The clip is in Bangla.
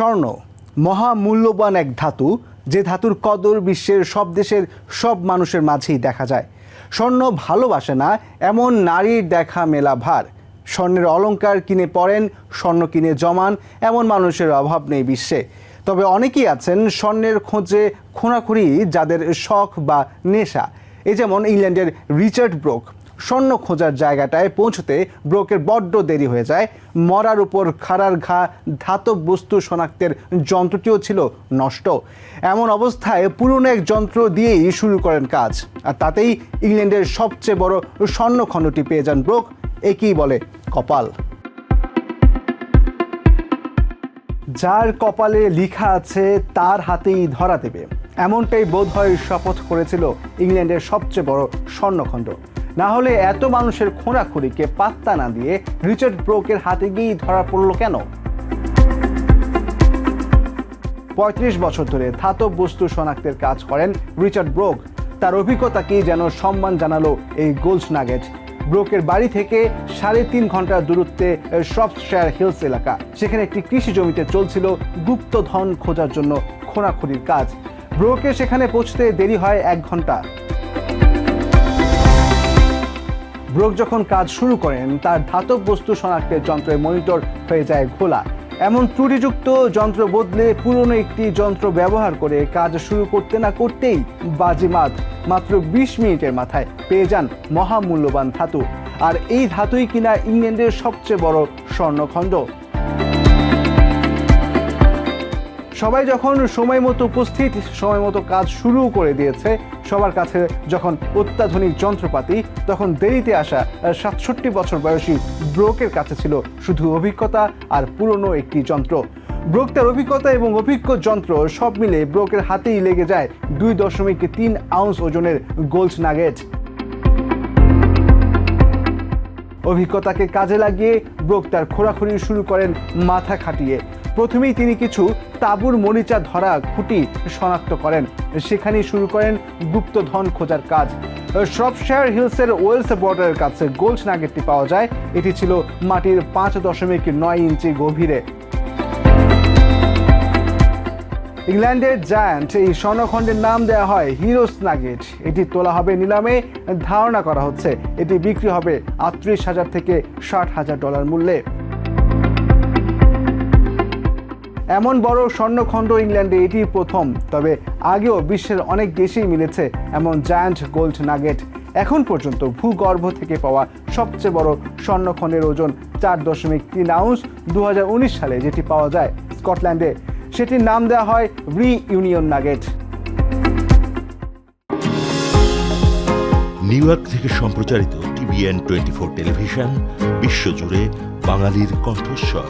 স্বর্ণ, মহামূল্যবান এক ধাতু, যে ধাতুর কদর বিশ্বের সব দেশের সব মানুষের মাঝেই দেখা যায়। স্বর্ণ ভালোবাসে না, এমন নারীর দেখা মেলা ভার। স্বর্ণের অলংকার কিনে পড়েন স্বর্ণ কিনে জমান, এমন মানুষের অভাব নেই বিশ্বে। তবে অনেকেই আছেন স্বর্ণের খোঁজে খোঁড়াখুড়ি যাদের শখ বা নেশা। এই যেমন ইংল্যান্ডের রিচার্ড ব্রোক স্বর্ণ খোঁজার জায়গাটায় পৌঁছতে ব্রোকের বড্ড দেরি হয়ে যায়। মরার উপর খাড়ার ঘা, ধাতব বস্তু শনাক্তের যন্ত্রটিও ছিল নষ্ট। এমন অবস্থায় পুরনো এক যন্ত্র দিয়েই শুরু করেন কাজ। আর তাতেই ইংল্যান্ডের সবচেয়ে বড় স্বর্ণখণ্ডটি পেয়ে যান ব্রোক, একেই বলে কপাল। যার কপালে লিখা আছে, তার হাতেই ধরা দেবে। এমনটাই বোধহয় শপথ করেছিল ইংল্যান্ডের সবচেয়ে বড় স্বর্ণখণ্ড। না হলে এত মানুষের খোঁড়াখুড়িকে পাত্তা না দিয়ে রিচার্ড ব্রোকের হাতে গিয়েই ধরা পড়ল কেন? পঁয়ত্রিশ বছর ধরে ধাতব বস্তু শনাক্তের কাজ করেন রিচার্ড ব্রোক। তার অভিজ্ঞতাকেই যেন সম্মান জানালো এই গোল্ড নাগেট। ব্রোকের বাড়ি থেকে সাড়ে তিন ঘণ্টার দূরত্বে শপশায়ার হিলস এলাকা, সেখানে একটি কৃষি জমিতে চলছিল গুপ্ত ধন খোঁজার জন্য খোঁড়াখুড়ির কাজ। ব্রোকে সেখানে পৌঁছতে দেরি হয় এক ঘণ্টা। ব্রোক যখন কাজ শুরু করেন, তার ধাতব বস্তু শনাক্তের যন্ত্রের মনিটর হয়ে যায় ঘোলা। এমন ত্রুটিযুক্ত যন্ত্র বদলে পুরনো একটি যন্ত্র ব্যবহার করে কাজ শুরু করতে না করতেই বাজিমাত মাত্র বিশ মিনিটের মাথায় পেয়ে যান মহামূল্যবান ধাতু। আর এই ধাতুই কিনা ইংল্যান্ডের সবচেয়ে বড় স্বর্ণখণ্ড। সবাই যখন সময় মতো উপস্থিত, সময় মতো কাজ শুরু করে দিয়েছে, সবার কাছে যখন অত্যাধুনিক যন্ত্রপাতি, তখন দেরিতে আসা সাতষট্টি বছর বয়সী ব্রোকের কাছে ছিল শুধু অভিজ্ঞতা আর পুরনো একটি যন্ত্র। ব্রোক তার অভিজ্ঞতা এবং অভিজ্ঞ যন্ত্র সব মিলে ব্রোকের হাতেই লেগে যায় দুই দশমিক তিন আউন্স ওজনের গোল্ড নাগেট। অভিজ্ঞতাকে কাজে লাগিয়ে ব্রোক তার খোঁড়াখুড়ি শুরু করেন মাথা খাটিয়ে। প্রথমেই তিনি কিছু তাঁবুর মরিচা ধরা খুঁটি শনাক্ত করেন। সেখানেই শুরু করেন গুপ্তধন খোঁজার কাজ। শ্রপশায়ার হিলসের ওয়েলস বর্ডারের কাছে গোল্ড নাগেটটি পাওয়া যায়। এটি ছিল মাটির পাঁচ দশমিক নয় ইঞ্চি গভীরে। ইংল্যান্ডের জায়ান্ট, এই স্বর্ণখণ্ডের নাম দেওয়া হয় হিরোস নাগেট। এটি তোলা হবে নিলামে, ধারণা করা হচ্ছে এটি বিক্রি হবে আটত্রিশ হাজার থেকে ষাট হাজার ডলার মূল্যে। এমন বড় স্বর্ণখণ্ড ইংল্যান্ডে এটি প্রথম, তবে আগেও বিশ্বের অনেক দেশেই মিলেছে এমন জায়ান্ট গোল্ড নাগেট এখন পর্যন্ত ভূগর্ভ থেকে পাওয়া সবচেয়ে বড় স্বর্ণখণ্ডের ওজন চার দশমিক তিন আউন্স দুহাজার উনিশ সালে যেটি পাওয়া যায় স্কটল্যান্ডে। সেটির নাম দেওয়া হয় রি ইউনিয়ন নাগেট নিউ ইয়র্ক থেকে সম্প্রচারিত টিভিএন টোয়েন্টি ফোর টেলিভিশন, বিশ্বজুড়ে বাঙালির কণ্ঠস্বর।